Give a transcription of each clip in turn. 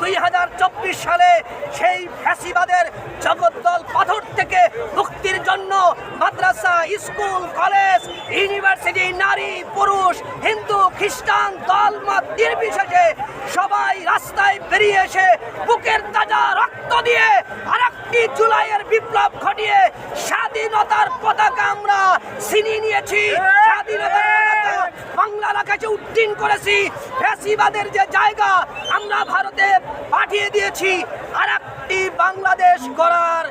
দুই হাজার চব্বিশ সালে সেই ফ্যাসিবাদের জগদ্দল পাথর থেকে মুক্তির জন্য মাদ্রাসা, স্কুল, কলেজ, ইউনিভার্সিটি, নারী, পুরুষ, হিন্দু, খ্রিস্টান দল মত নির্বিশেষে সবাই রাস্তায় বেরিয়ে এসে বুকের তাজা রক্ত দিয়ে আরেকটি জুলাইয়ের বিপ্লব ঘটিয়ে স্বাধীনতার পতাকা আমরা ছিনিয়ে নিয়েছি। স্বাধীনতার বাংলার আকাশে উড্ডীন করেছি। ফ্যাসিবাদের যে জায়গা আমরা ভারতে পাঠিয়ে দিয়েছি আর একটি বাংলাদেশ গড়ার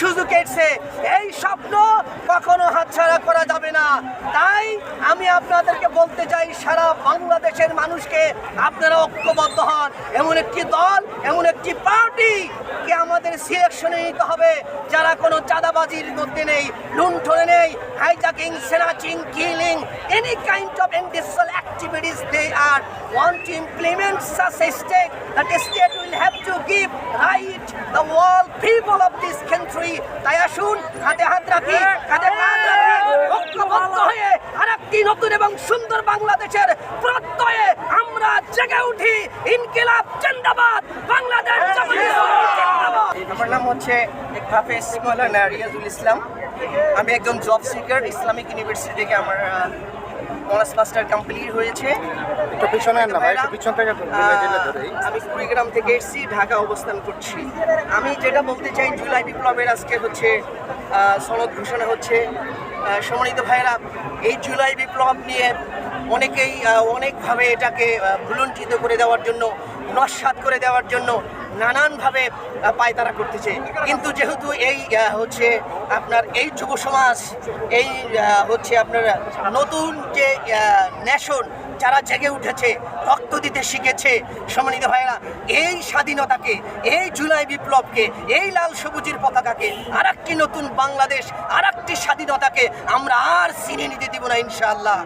সুযোগ এই স্বপ্ন কখনো হাতছাড়া করা যাবে না। তাই আমি আপনাদেরকে বলতে চাই, সারা বাংলাদেশের মানুষকে আপনারা ঐক্যবদ্ধ হন। এমন একটি দল, এমন একটি পার্টি কে আমাদের সিলেকশনে নিতে হবে, যারা কোনো চাঁদাবাজির মধ্যে নেই, লুণ্ঠনে নেই hijacking snatching killing any kind of indicial activities they are implement such a state that the state will have to give right the all people of this country. তাই আসুন, হাতে হাত রাখি, হাতে হাত রাখি। ঐক্যবদ্ধ হয়ে আরেকটি নতুন এবং সুন্দর বাংলাদেশের প্রত্যয়ে আমরা জেগে উঠি। ইনকিলাব জিন্দাবাদ, বাংলাদেশ আমার নাম হচ্ছে হাফেজ মৌলানা রিয়াজুল ইসলাম। আমি একজন জব সিকার ইসলামিক ইউনিভার্সিটি থেকে আমার অনার্স মাস্টার কমপ্লিট হয়েছে। একটু পিছনে না ভাই একটু পিছন থেকে আমি কুড়িগ্রাম থেকে এসেছি ঢাকা অবস্থান করছি। আমি যেটা বলতে চাই জুলাই বিপ্লবের আজকে হচ্ছে সনদ ঘোষণা হচ্ছে। সম্মানিত ভাইরা এই জুলাই বিপ্লব নিয়ে অনেকেই অনেকভাবে এটাকে ভুলুণ্ঠিত করে দেওয়ার জন্য নস্বাত করে দেওয়ার জন্য নানানভাবে পায়তারা করতেছে। কিন্তু যেহেতু এই হচ্ছে আপনার এই যুব সমাজ, এই হচ্ছে আপনার নতুন যে ন্যাশন যারা জেগে উঠেছে, রক্ত দিতে শিখেছে, সম্মানিত ভাইরা এই স্বাধীনতাকে, এই জুলাই বিপ্লবকে, এই লাল সবুজের পতাকাকে আর একটি নতুন বাংলাদেশ আর একটি স্বাধীনতাকে আমরা আর চিনে নিতে দিব না, ইনশাআল্লাহ।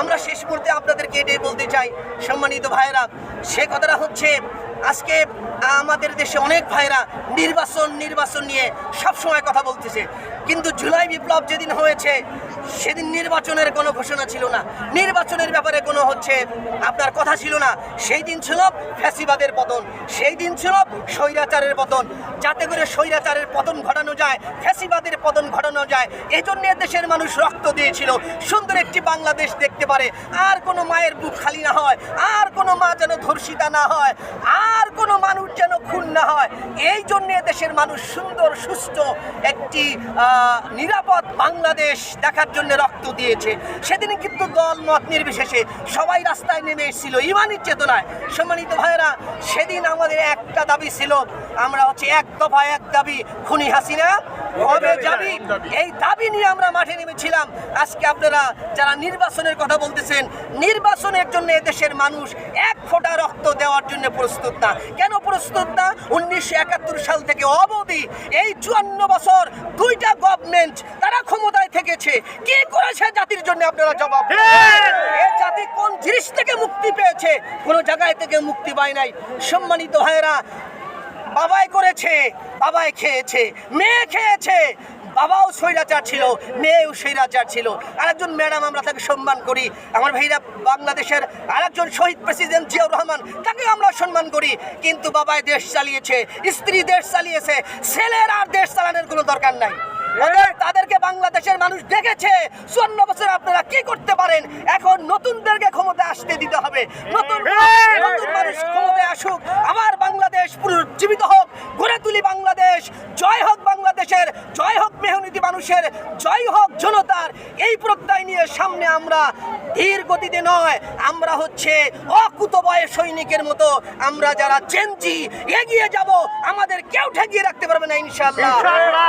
আমরা শেষ মুহূর্তে আপনাদেরকে এটাই বলতে চাই, সম্মানিত ভাইরা সে কথাটা হচ্ছে আজকে আমাদের দেশে অনেক ভাইরা নির্বাচন নির্বাচন নিয়ে সবসময় কথা বলতেছে। কিন্তু জুলাই বিপ্লব যেদিন হয়েছে, সেদিন নির্বাচনের কোনো ঘোষণা ছিল না। নির্বাচনের ব্যাপারে কোনো হচ্ছে আপনার কথা ছিল না। সেই দিন ছিল ফ্যাসিবাদের পতন, সেই দিন ছিল স্বৈরাচারের পতন। যাতে করে স্বৈরাচারের পতন ঘটানো যায়, ফ্যাসিবাদের পতন ঘটানো যায় এই জন্য দেশের মানুষ রক্ত দিয়েছিল। সুন্দর একটি বাংলাদেশ দেখতে পারে। আর কোনো মায়ের বুক খালি না হয়, আর কোনো মা যেন ধর্ষিতা না হয় আর কোনো মানুষ যেন খুন না হয়। এই জন্যে দেশের মানুষ সুন্দর, সুস্থ একটি নিরাপদ বাংলাদেশ দেখার জন্য রক্ত দিয়েছে। সেদিন কিন্তু দল মত নির্বিশেষে সবাই রাস্তায় নেমে এসেছিল ইমানির চেতনায়। সম্মানিত ভাইয়েরা, সেদিন আমাদের একটা দাবি ছিল, আমরা হচ্ছে এক দফা এক দাবি, খুনি হাসিনা কবে যাবি? এই দাবি নিয়ে আমরা মাঠে নেমেছিলাম। আজকে আপনারা যারা নির্বাচনের কথা বলতেছেন, নির্বাচনের জন্য দেশের মানুষ এক ফোঁটা রক্ত দেওয়ার জন্য প্রস্তুত। না কেন প্রস্তুত না উনিশশো একাত্তর সাল থেকে অবধি এই চুয়ান্ন বছর দুইটা গভর্নমেন্ট তারা ক্ষমতায় থেকেছে। কি করেছে জাতির জন্য আপনারা জবাব। এই জাতি কোন জিনিস থেকে মুক্তি পেয়েছে? কোন জায়গায় থেকে মুক্তি পায় নাই। সম্মানিত ভাইয়েরা বাবাই করেছে বাবাই খেয়েছে মেয়ে খেয়েছে বাবাও স্বৈরাচার ছিল, মেয়েও স্বৈরাচার ছিল। আরেকজন ম্যাডাম আমরা তাকে সম্মান করি। আমার ভাইরা বাংলাদেশের আরেকজন শহীদ প্রেসিডেন্ট জিয়াউর রহমান তাকে আমরা সম্মান করি। কিন্তু বাবাই দেশ চালিয়েছে, স্ত্রী দেশ চালিয়েছে, ছেলের আর দেশ চালানোর কোনো দরকার নাই। তাদেরকে বাংলাদেশের মানুষ দেখেছে। চুয়ান্ন বছর আপনারা কি করতে পারেন? এখন নতুনদেরকে ক্ষমতা আসতে দিতে হবে। নতুন নতুন মানুষ ক্ষমতায় আসুক। আবার বাংলাদেশ পুনরুজ্জীবিত হোক। গড়ে তুলি বাংলাদেশ। জয় হোক বাংলাদেশের জয় হোক মেহনতি মানুষের জয় হোক জনতার এই প্রত্যয় নিয়ে সামনে আমরা ধীর গতিতে নয় আমরা হচ্ছে অকুতবয় সৈনিকের মতো আমরা যারা চেঞ্জি এগিয়ে যাব আমাদের কেউ ঠেকিয়ে রাখতে পারবে না ইনশাল্লাহ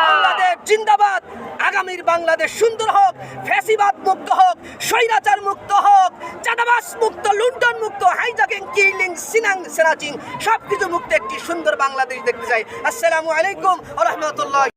বাংলাদেশ জিন্দাবাদ আগামীর বাংলাদেশ সুন্দর হোক ফ্যাসিবাদ মুক্ত হোক স্বৈরাচার মুক্ত হোক চাঁদাবাস মুক্ত লুণ্ঠন মুক্ত হাইজাকিং কিলিং সিনাং সেরাচিং সব কিছু মুক্ত একটি সুন্দর বাংলাদেশ দেখতে চাই। আসসালামু আলাইকুম রহমতুল্লাহ।